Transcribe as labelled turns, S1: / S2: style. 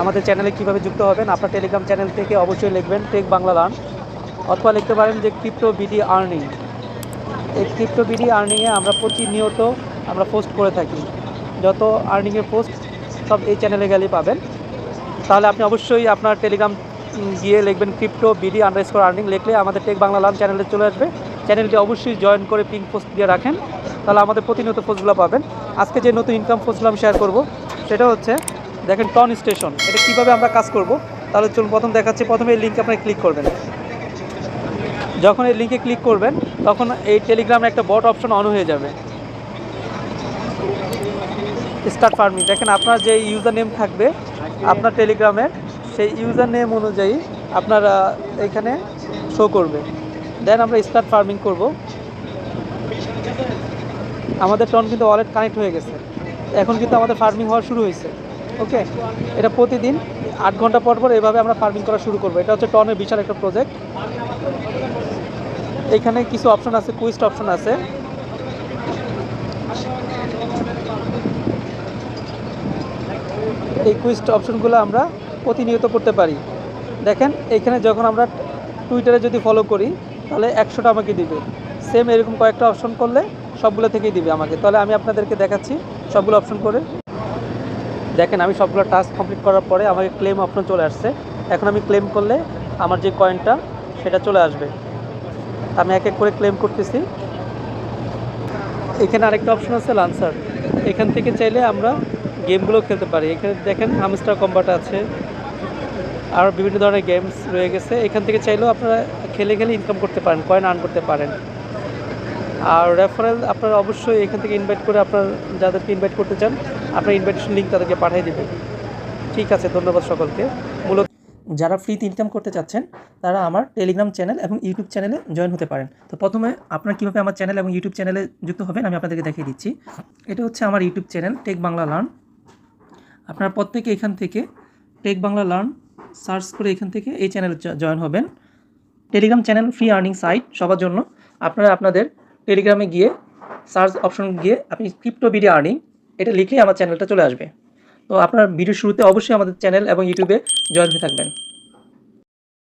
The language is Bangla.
S1: আমাদের চ্যানেলে কীভাবে যুক্ত হবেন, আপনার টেলিগ্রাম চ্যানেল থেকে অবশ্যই লিখবেন টেক বাংলা লার্ন অথবা লিখতে পারেন যে ক্রিপ্টো বিডি আর্নিং এই ক্রিপ্টো বিডি আর্নিংয়ে আমরা প্রতিনিয়ত আমরা পোস্ট করে থাকি। যত আর্নিংয়ের পোস্ট সব এই চ্যানেলে গেলেই পাবেন। তাহলে আপনি অবশ্যই আপনার টেলিগ্রাম গিয়ে লিখবেন ক্রিপ্টো বিডি আন্ডারস্কোর আর্নিং লিখলে আমাদের টেক বাংলা লার্ন চ্যানেলে চলে আসবে। চ্যানেলটি অবশ্যই জয়েন করে পিঙ্ক পোস্ট দিয়ে রাখেন। তাহলে আমাদের প্রতিনিয়ত পোস্টগুলো পাবেন। আজকে যে নতুন ইনকাম পোস্টগুলো আমি শেয়ার করব, সেটা হচ্ছে দেখেন টন স্টেশন, এটা কীভাবে আমরা কাজ করব? তাহলে চলুন, প্রথম দেখাচ্ছি, প্রথমে এই লিঙ্কে আপনারা ক্লিক করবেন। যখন এই লিঙ্কে ক্লিক করবেন, তখন এই টেলিগ্রামে একটা বট অপশন অন হয়ে যাবে। স্টার্ট ফার্মিং দেখেন আপনার যে ইউজার নেম থাকবে, আপনার টেলিগ্রামের সেই ইউজার নেম অনুযায়ী আপনার এখানে শো করবে। দেন আমরা স্টার্ট ফার্মিং করব। আমাদের টন কিন্তু ওয়ালেট কানেক্ট হয়ে গেছে। এখন কিন্তু আমাদের ফার্মিং হওয়া শুরু হয়েছে। ওকে এটা প্রতিদিন আট ঘণ্টা পর পর এভাবে আমরা ফার্মিং করা শুরু করব। এটা হচ্ছে টনের বিশাল একটা প্রজেক্ট এখানে কিছু অপশন আছে কুইস্ট অপশন আছে। এই কুইস্ট অপশনগুলো আমরা প্রতিনিয়ত করতে পারি। দেখেন, এখানে যখন আমরা টুইটারে যদি ফলো করি, তাহলে একশোটা আমাকে দিবে। সেম এরকম কয়েকটা অপশন করলে সবগুলো থেকেই দিবে আমাকে। তাহলে আমি আপনাদেরকে দেখাচ্ছি সবগুলো অপশন করে। দেখেন, আমি সবগুলো টাস্ক কমপ্লিট করার পরে আমাকে ক্লেম অপশন চলে আসছে। এখন আমি ক্লেম করলে আমার যে কয়েনটা সেটা চলে আসবে। আমি এক এক করে ক্লেম করতেছি। এখানে আরেকটা অপশন আছে লান্সার এখান থেকে চাইলে আমরা গেমগুলো খেলতে পারি। এখানে দেখেন হামস্টার কম্বাট আছে। আর বিভিন্ন ধরনের গেমস রয়ে গেছে। এখান থেকে চাইলেও আপনারা খেলে খেলে ইনকাম করতে পারেন কয়েন আর্ন করতে পারেন। আর রেফারেল আপনারা অবশ্যই এখান থেকে ইনভাইট করে আপনার যাদেরকে ইনভাইট করতে চান, আপনার ইনভাইটেশন লিঙ্ক তাদেরকে পাঠিয়ে দেবেন। ঠিক আছে, ধন্যবাদ সকলকে। মূলত যারা ফ্রিতে ইনকাম করতে চাচ্ছেন, তারা আমার টেলিগ্রাম চ্যানেল এবং ইউটিউব চ্যানেলে জয়েন হতে পারেন। তো প্রথমে আপনারা কীভাবে আমার চ্যানেল এবং ইউটিউব চ্যানেলে যুক্ত হবেন, আমি আপনাদেরকে দেখিয়ে দিচ্ছি। এটা হচ্ছে আমার YouTube channel tech Bangla learn আপনারা প্রত্যেকে এখান থেকে টেক বাংলা লার্ন সার্চ করে এখান থেকে এই চ্যানেলে জয়েন হবেন। Telegram channel free earning site সবার জন্য। আপনারা আপনাদের টেলিগ্রামে গিয়ে সার্চ অপশন গিয়ে আপনি ক্রিপ্টো ভিডিও আর্নিং, এটা লিখলেই আমার চ্যানেলটা চলে আসবে। তো আপনার ভিডিও শুরুতে অবশ্যই আমাদের চ্যানেল এবং ইউটিউবে জয়েন হয়ে থাকবেন।